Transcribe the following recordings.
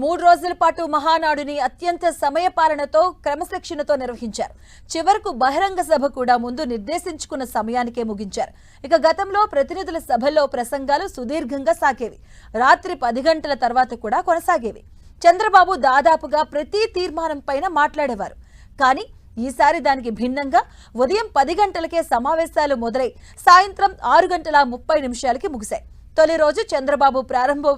మూడు రోజుల పాటు మహానాడుని అత్యంత సమయపాలనతో క్రమశిక్షణతో నిర్వహించారు. చివరకు బహిరంగ సభ కూడా ముందు నిర్దేశించుకున్న సమయానికే ముగించారు. ఇక గతంలో ప్రతినిధుల సభల్లో ప్రసంగాలు సుదీర్ఘంగా సాగేవి. రాత్రి పది గంటల తర్వాత కూడా కొనసాగేవి. చంద్రబాబు దాదాపుగా ప్రతి తీర్మానం పైన మాట్లాడేవారు. కానీ ఈసారి దానికి భిన్నంగా ఉదయం పది గంటలకే సమావేశాలు మొదలై సాయంత్రం ఆరు గంటల ముప్పై నిమిషాలకి ముగిశాయి. తొలి రోజు చంద్రబాబు ప్రారంభ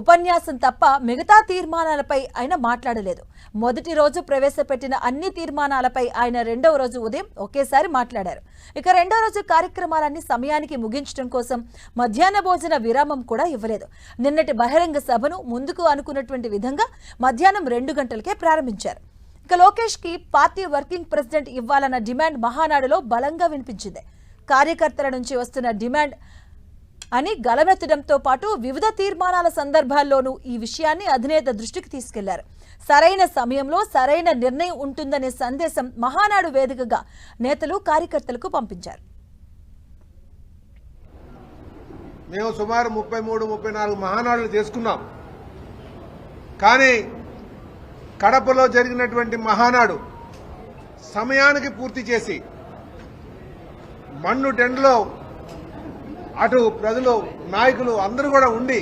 ఉపన్యాసం తప్ప మిగతా తీర్మానాలపై ఆయన మాట్లాడలేదు. మొదటి రోజు ప్రవేశపెట్టిన అన్ని తీర్మానాలపై ఆయన రెండవ రోజు ఉదయం ఒకేసారి మాట్లాడారు. ఇక రెండవ రోజు కార్యక్రమాలన్నీ సమయానికి ముగించడం కోసం మధ్యాహ్న భోజన విరామం కూడా ఇవ్వలేదు. నిన్నటి బహిరంగ సభను ముందుకు అనుకున్నటువంటి విధంగా మధ్యాహ్నం రెండు గంటలకే ప్రారంభించారు. ఇక లోకేష్కి పార్టీ వర్కింగ్ ప్రెసిడెంట్ ఇవ్వాలన్న డిమాండ్ మహానాడులో బలంగా వినిపించింది. కార్యకర్తల నుంచి వస్తున్న డిమాండ్ అని గలమెత్తడంతో పాటు వివిధ తీర్మానాల సందర్భాల్లోనూ ఈ విషయాన్ని అధినేత దృష్టికి తీసుకెళ్ళారు. సరైన సమయంలో సరైన నిర్ణయం ఉంటుందనే సందేశం మహానాడు వేదికగా నేతలు కార్యకర్తలకు పంపించారు. మేము సుమారు ముప్పై మూడు ముప్పై నాలుగు మహానాడులు చేసుకున్నాం. కానీ కడపలో జరిగినటువంటి మహానాడు సమయానికి పూర్తి చేసి మన్ను టెండ్లో అటు ప్రజలు నాయకులు అందరూ కూడా ఉండి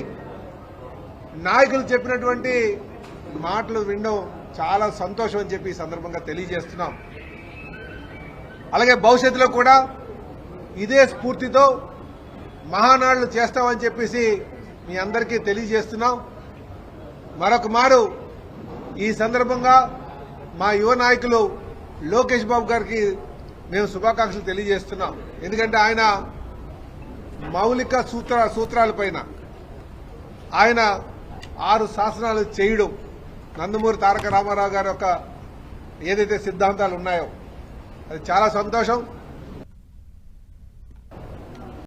నాయకులు చెప్పినటువంటి మాటలు వినడం చాలా సంతోషం అని చెప్పి ఈ సందర్భంగా తెలియజేస్తున్నాం. అలాగే భవిష్యత్తులో కూడా ఇదే స్ఫూర్తితో మహానాడులు చేస్తామని చెప్పేసి మీ అందరికీ తెలియజేస్తున్నాం. మరొక మారు ఈ సందర్భంగా మా యువ నాయకులు లోకేష్ బాబు గారికి మేము శుభాకాంక్షలు తెలియజేస్తున్నాం. ఎందుకంటే ఆయన మౌలిక సూత్ర సూత్రాలపైన ఆయన ఆరు శాసనాలు చేయడం నందమూరి తారక రామారావు గారి యొక్క ఏదైతే సిద్ధాంతాలు ఉన్నాయో అది చాలా సంతోషం.